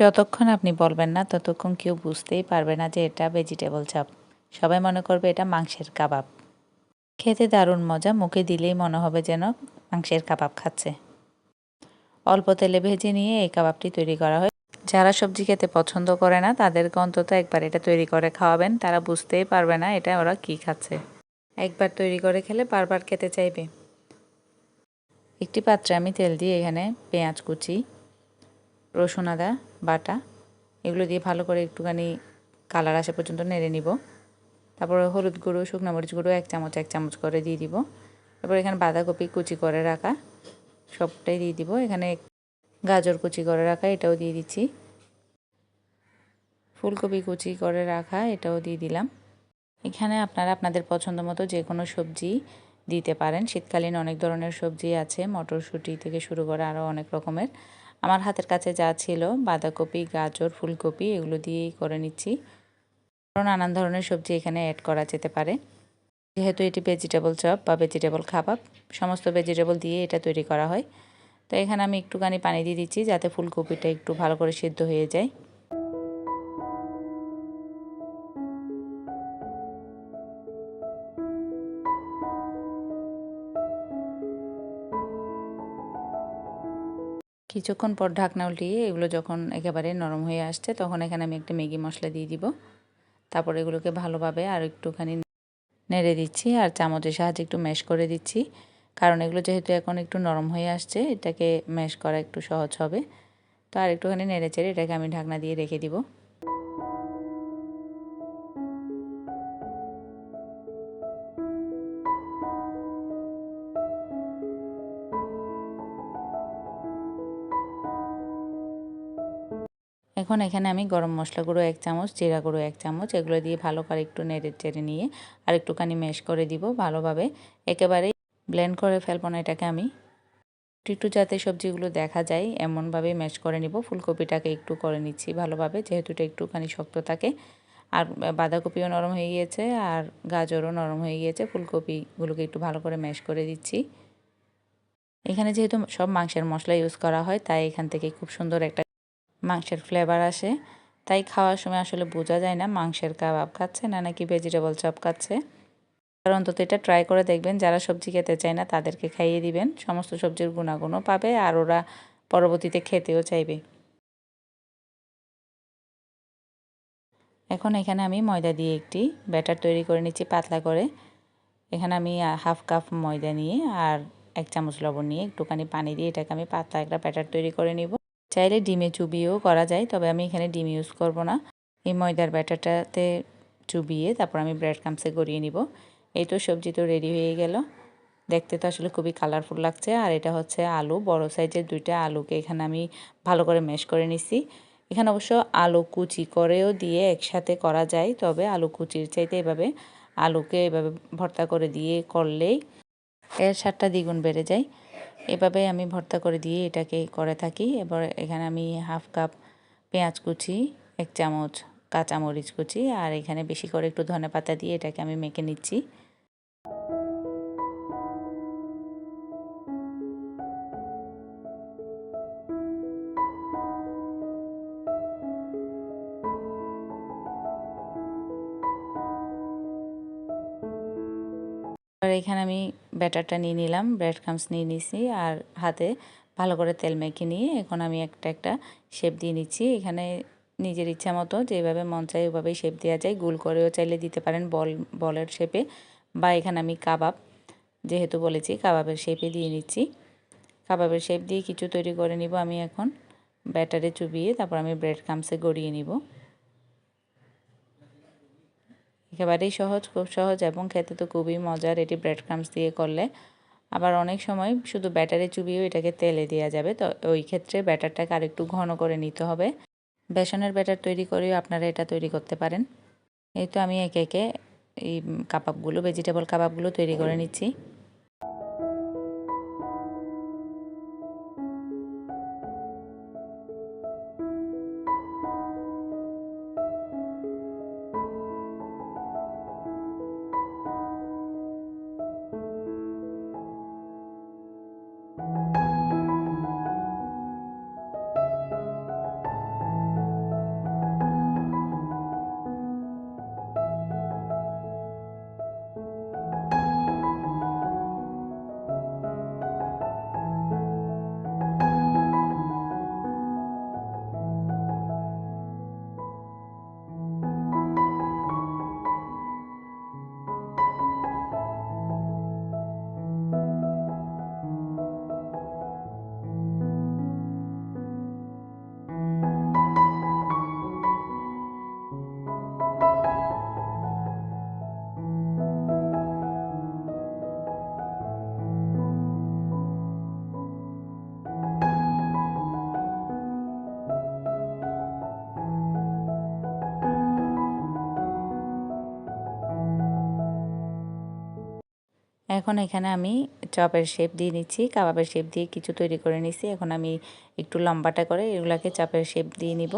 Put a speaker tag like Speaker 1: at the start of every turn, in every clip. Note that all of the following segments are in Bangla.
Speaker 1: যতক্ষণ আপনি বলবেন না, ততক্ষণ কেউ বুঝতেই পারবে না যে এটা ভেজিটেবল চাপ সবাই মনে করবে এটা মাংসের কাবাব। খেতে দারুণ মজা, মুখে দিলেই মনে হবে যেন মাংসের কাবাব খাচ্ছে। অল্প তেলে ভেজে নিয়ে এই কাবাবটি তৈরি করা হয়। যারা সবজি খেতে পছন্দ করে না, তাদেরকে অন্তত একবার এটা তৈরি করে খাওয়াবেন। তারা বুঝতেই পারবে না এটা ওরা কি খাচ্ছে। একবার তৈরি করে খেলে বারবার খেতে চাইবে। একটি পাত্রে আমি তেল দিয়ে এখানে পেঁয়াজ কুচি, রসুন আদা বাটা, এগুলো দিয়ে ভালো করে একটুখানি কালার আসা পর্যন্ত নেড়ে নিব। তারপর হলুদ গুঁড়ো, শুকনো মরিচ গুঁড়ো এক চামচ এক চামচ করে দিয়ে দিব। তারপর এখানে বাঁধাকপি কুচি করে রাখা, সবটাই দিয়ে দিব। এখানে গাজর কুচি করে রাখা, এটাও দিয়ে দিচ্ছি। ফুলকপি কুচি করে রাখা, এটাও দিয়ে দিলাম। এখানে আপনারা আপনাদের পছন্দ মতো যে কোনো সবজি দিতে পারেন। শীতকালীন অনেক ধরনের সবজি আছে, মটরশুঁটি থেকে শুরু করে আরও অনেক রকমের। আমার হাতের কাছে যা ছিল, বাঁধাকপি, গাজর, ফুলকপি, এগুলো দিয়েই করে নিচ্ছি। আরও নানান ধরনের সবজি এখানে অ্যাড করা যেতে পারে। যেহেতু এটি ভেজিটেবল চপ বা ভেজিটেবল খাবার সমস্ত ভেজিটেবল দিয়ে এটা তৈরি করা হয়। তো এখানে আমি একটুখানি পানি দিয়ে দিচ্ছি যাতে ফুলকপিটা একটু ভালো করে সিদ্ধ হয়ে যায়। কিছুক্ষণ পর ঢাকনা উল্টিয়ে এগুলো যখন একেবারে নরম হয়ে আসছে, তখন এখানে আমি একটা ম্যাগি মশলা দিয়ে দিব। তারপর এগুলোকে ভালোভাবে আর একটুখানি নেড়ে দিচ্ছি আর চামচের সাহায্যে একটু ম্যাশ করে দিচ্ছি। কারণ এগুলো যেহেতু এখন একটু নরম হয়ে আসছে, এটাকে ম্যাশ করা একটু সহজ হবে। তো আর একটুখানি নেড়ে চেড়ে এটাকে আমি ঢাকনা দিয়ে রেখে দিব। এখন এখানে আমি গরম মশলা গুঁড়ো এক চামচ, জিরা গুঁড়ো এক চামচ, এগুলো দিয়ে ভালো করে একটু নেড়ে চেড়ে নিয়ে আর একটুখানি ম্যাশ করে দিব ভালোভাবে। একেবারে ব্লেন্ড করে ফেলব না এটাকে আমি। একটু যাতে সবজিগুলো দেখা যায়, এমনভাবে ম্যাশ করে নিব। ফুলকপিটাকে একটু করে নিচ্ছি ভালোভাবে, যেহেতু এটা একটুখানি শক্ত থাকে। আর বাঁধাকপিও নরম হয়ে গিয়েছে আর গাজরও নরম হয়ে গিয়েছে। ফুলকপিগুলোকে একটু ভালো করে ম্যাশ করে দিচ্ছি। এখানে যেহেতু সব মাংসের মশলা ইউজ করা হয়, তাই এখান থেকে খুব সুন্দর একটা মাংসের ফ্লেভার আসে। তাই খাওয়ার সময় আসলে বোঝা যায় না মাংসের কাবাব খাচ্ছে না নাকি ভেজিটেবল চপ খাচ্ছে আর অন্তত এটা ট্রাই করে দেখবেন, যারা সবজি খেতে চায় না তাদেরকে খাইয়ে দিবেন। সমস্ত সবজির গুণাগুণও পাবে আর ওরা পরবর্তীতে খেতেও চাইবে। এখন এখানে আমি ময়দা দিয়ে একটি ব্যাটার তৈরি করে নিচ্ছি পাতলা করে। এখানে আমি হাফ কাপ ময়দা নিয়ে আর এক চামচ লবণ নিয়ে একটুখানি পানি দিয়ে এটাকে আমি পাতলা একটা ব্যাটার তৈরি করে নিব। চাইলে ডিমে চুবিয়েও করা যায়, তবে আমি এখানে ডিম ইউজ করব না। এই ময়দার ব্যাটারটাতে চুবিয়ে তারপর আমি ব্রেড কামসে গড়িয়ে নিব। এই তো সবজি তো রেডি হয়ে গেল। দেখতে তো আসলে খুবই কালারফুল লাগছে, আর এটা হচ্ছে আলু। বড় সাইজের দুইটা আলুকে এখানে আমি ভালো করে ম্যাশ করে নিছি। এখানে অবশ্য আলু কুচি করেও দিয়ে একসাথে করা যায়, তবে আলু কুচির চাইতে এভাবে আলুকে এভাবে ভর্তা করে দিয়ে করলেই এর স্বাদটা দ্বিগুণ বেড়ে যায়। এভাবে আমি ভর্তা করে দিয়ে এটাকে করে থাকি। এবার এখানে আমি হাফ কাপ পেঁয়াজ কুচি, এক চামচ কাঁচামরিচ কুচি, আর এখানে বেশি করে একটু ধনে পাতা দিয়ে এটাকে আমি মেখে নিচ্ছি। এখানে আমি ব্যাটারটা নিয়ে নিলাম ব্রেড ক্রামস নিয়ে নিছি আর হাতে ভালো করে তেল মেখে নিয়ে এখন আমি একটা একটা শেপ দিয়ে নিচ্ছি। এখানে নিজের ইচ্ছা মতো যেভাবে মন চাই ওভাবেই শেপ দেওয়া যায়। গুল করেও চাইলে দিতে পারেন বল, বলের শেপে বা এখানে আমি কাবাব, যেহেতু বলেছি কাবাবের শেপে দিয়ে নিচ্ছি। কাবাবের শেপ দিয়ে কিছু তৈরি করে নিব আমি এখন ব্যাটারে চুবিয়ে, তারপর আমি ব্রেড ক্রামসে গড়িয়ে নিব। একেবারেই সহজ, খুব সহজ এবং খেতে তো খুবই মজার। এটি ব্রেড ক্রামস দিয়ে করলে আবার অনেক সময় শুধু ব্যাটারে চুবিয়েও এটাকে তেলে দেওয়া যাবে। তো ওই ক্ষেত্রে ব্যাটারটাকে আরেকটু ঘন করে নিতে হবে। বেসনের ব্যাটার তৈরি করেও আপনারা এটা তৈরি করতে পারেন। এই তো আমি একে একে এই কাবাবগুলো ভেজিটেবল কাবাবগুলো তৈরি করে নিচ্ছি। এখন এখানে আমি চপের শেপ দিয়ে নিচ্ছি, কাবাবের শেপ দিয়ে কিছু তৈরি করে নিচ্ছি এখন আমি একটু লম্বাটা করে এগুলাকে চপের শেপ দিয়ে নিব।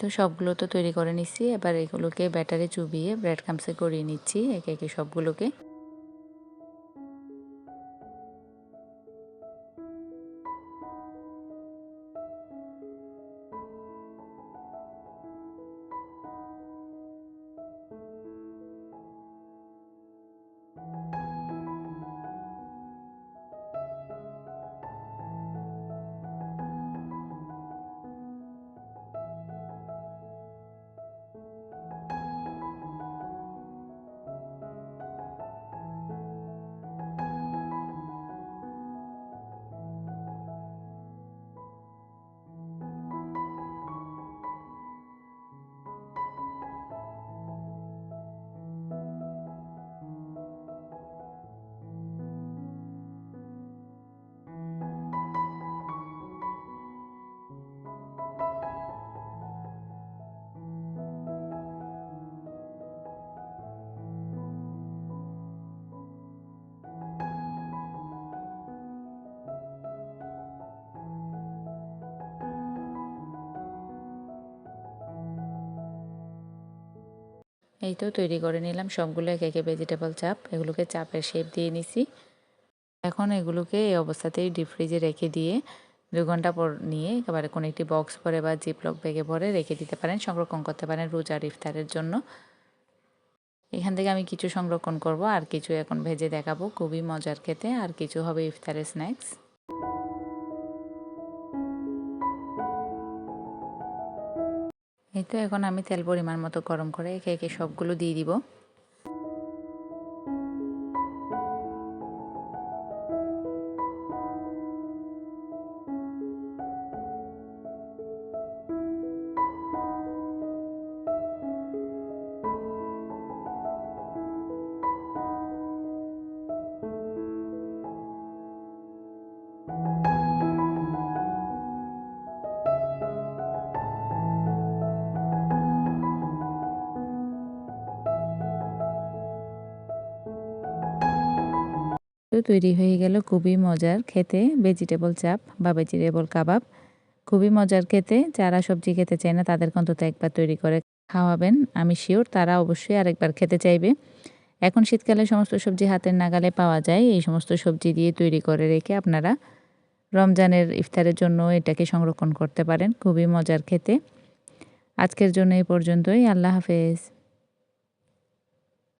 Speaker 1: তো সবগুলো তো তৈরি করে নিচ্ছি এবার এগুলোকে ব্যাটারে চুবিয়ে ব্রেড কামসে করিয়ে নিচ্ছি, একে একে সবগুলোকে। এই তো তৈরি করে নিলাম। সবগুলো একে একে ভেজিটেবল চাপ, এগুলোকে চাপের শেপ দিয়ে নিছি। এখন এগুলোকে এই অবস্থাতেই ডিপ ফ্রিজে রেখে দিয়ে দু ঘণ্টা পর নিয়ে একেবারে কোনো একটি বক্স ভরে বা জিপলক ব্যাগে ভরে রেখে দিতে পারেন, সংরক্ষণ করতে পারেন রোজার ইফতারের জন্য। এখান থেকে আমি কিছু সংরক্ষণ করব, আর কিছু এখন ভেজে দেখাবো। খুবই মজার খেতে, আর কিছু হবে ইফতারের স্ন্যাক্স এই তো এখন আমি তেল পরিমাণ মতো গরম করে একে একে সবগুলো দিয়ে দিব। তৈরি হয়ে গেল খুবই মজার খেতে ভেজিটেবল চাপ বা ভেজিটেবল কাবাব। খুবই মজার খেতে, যারা সবজি খেতে চায় না তাদের অন্তত একবার তৈরি করে খাওয়াবেন, আমি শিওর তারা অবশ্যই আরেকবার খেতে চাইবে। এখন শীতকালে সমস্ত সবজি হাতের নাগালে পাওয়া যায়, এই সমস্ত সবজি দিয়ে তৈরি করে রেখে আপনারা রমজানের ইফতারের জন্য এটাকে সংরক্ষণ করতে পারেন, খুবই মজার খেতে। আজকের জন্য এই পর্যন্তই, আল্লাহ হাফেজ।